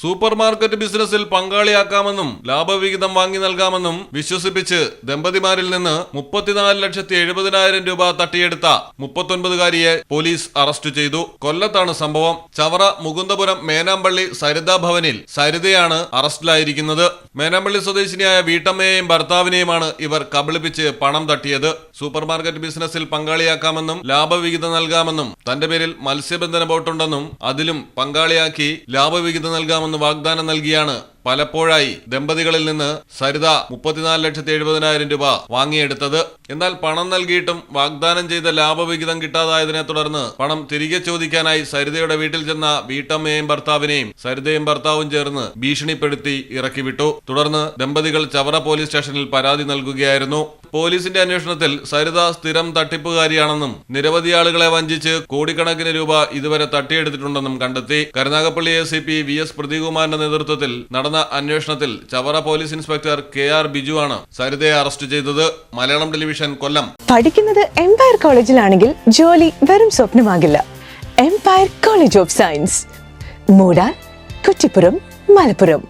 Super market ബിസിനസ്സിൽ പങ്കാളിയാക്കാമെന്നും ലാഭവിഹിതം വാങ്ങി നൽകാമെന്നും വിശ്വസിപ്പിച്ച് ദമ്പതിമാരിൽ നിന്ന് മുപ്പത്തിനാല് ലക്ഷത്തി എഴുപതിനായിരം രൂപ തട്ടിയെടുത്ത മുപ്പത്തൊൻപതുകാരിയെ പോലീസ് അറസ്റ്റ് ചെയ്തു. കൊല്ലത്താണ് സംഭവം. ചവറ മുകുന്ദപുരം മേനാമ്പള്ളി സരിതാ ഭവനിൽ സരിതയാണ് അറസ്റ്റിലായിരിക്കുന്നത്. മേനാമ്പള്ളി സ്വദേശിനിയായ വീട്ടമ്മയെയും ഭർത്താവിനെയുമാണ് ഇവർ കബളിപ്പിച്ച് പണം തട്ടിയത്. സൂപ്പർമാർക്കറ്റ് ബിസിനസ്സിൽ പങ്കാളിയാക്കാമെന്നും ലാഭവിഹിതം നൽകാമെന്നും തന്റെ പേരിൽ മത്സ്യബന്ധന ബോട്ടുണ്ടെന്നും അതിലും പങ്കാളിയാക്കി ലാഭവിഹിതം നൽകാമെന്നും വാഗ്ദാനം നൽകിയാണ് പലപ്പോഴായി ദമ്പതികളിൽ നിന്ന് സരിത മുപ്പത്തിനാല് ലക്ഷത്തി എഴുപതിനായിരം രൂപ വാങ്ങിയെടുത്തത്. എന്നാൽ പണം നൽകിയിട്ടും വാഗ്ദാനം ചെയ്ത ലാഭവിഹിതം കിട്ടാതായതിനെ തുടർന്ന് പണം തിരികെ ചോദിക്കാനായി സരിതയുടെ വീട്ടിൽ ചെന്ന വീട്ടമ്മയെയും ഭർത്താവിനെയും സരിതയും ഭർത്താവും ചേർന്ന് ഭീഷണിപ്പെടുത്തി ഇറക്കിവിട്ടു. തുടർന്ന് ദമ്പതികൾ ചവറ പോലീസ് സ്റ്റേഷനിൽ പരാതി നൽകുകയായിരുന്നു. പോലീസിന്റെ അന്വേഷണത്തിൽ സരിത സ്ഥിരം തട്ടിപ്പുകാരിയാണെന്നും നിരവധി ആളുകളെ വഞ്ചിച്ച് കോടിക്കണക്കിന് രൂപ ഇതുവരെ തട്ടിയെടുത്തിട്ടുണ്ടെന്നും കണ്ടെത്തി. Karunagappally A C P V S പ്രദീകുമാറിന്റെ നേതൃത്വത്തിൽ നടന്ന അന്വേഷണത്തിൽ Chavara police inspector K R Biju ആണ് സരിതയെ അറസ്റ്റ് ചെയ്തത്. മലയാളം ടെലിവിഷൻ കൊല്ലം. പഠിക്കുന്നത് എംപയർ കോളേജിലാണെങ്കിൽ ജോലി വെറും സ്വപ്നമാകില്ല. എംപയർ കോളേജ് ഓഫ് സയൻസ് മൂടാൻ കുറ്റിപ്പുറം മലപ്പുറം.